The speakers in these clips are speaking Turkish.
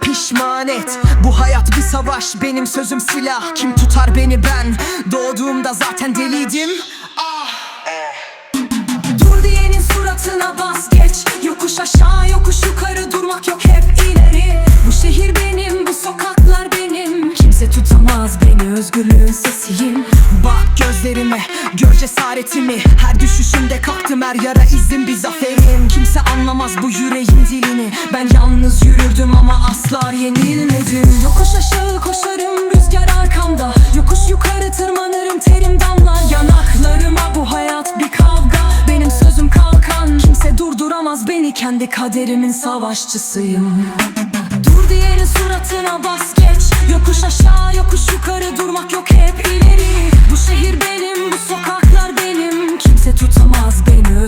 pişman et. Bu hayat bir savaş benim sözüm silah. Kim tutar beni ben? Doğduğumda zaten deliydim. Dur diyenin suratına bas geç Yokuş aşağı yokuş yukarı durmak yok hep ileri. Bu şehir benim bu sokaklar benim. Kimse tutamaz beni özgürlüğün sesiyim. Bak gözlerime gör cesaretimi. Her düşüşümde kalktım her yara izim bir zaferim Kimse anlamaz bu yüreğin dilini. Ben yalnız yürürdüm ama asla yenilmedim. Yokuş aşağı koşarım rüzgar arkamda. Yokuş yukarı tırmanırım terim damlar. Yanaklarıma bu hayat bir kavga. Benim sözüm kalkan. Kimse durduramaz beni kendi kaderimin savaşçısıyım. Dur diyenin suratına bas geç. Yokuş aşağı yokuş yukarı durmak yok hep ileri. Bu şehir benim bu sokaklar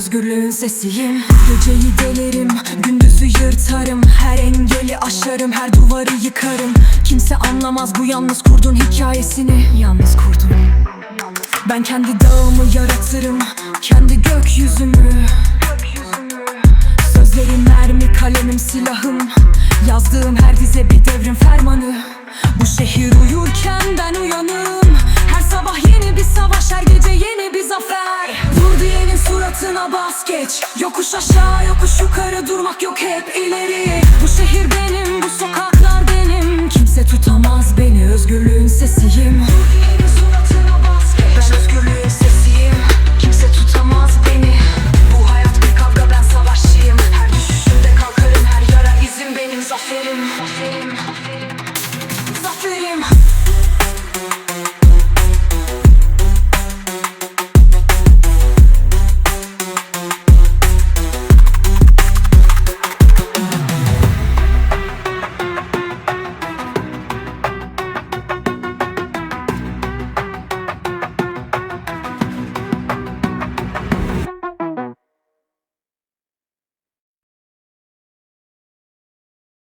özgürlüğün sesiyim. Geceyi delerim gündüzü yırtarım. Her engeli aşarım her duvarı yıkarım. Kimse anlamaz bu yalnız kurdun hikayesini. Yalnız kurdum Ben kendi dağımı yaratırım Kendi gökyüzümü. Sözlerim mermi kalemim silahım. Yazdığım her dize bir devrim fermanı. Bu şehir uyurken ben uyanım bas geç. Yokuş aşağı yokuş yukarı durmak yok hep ileri. Bu şehir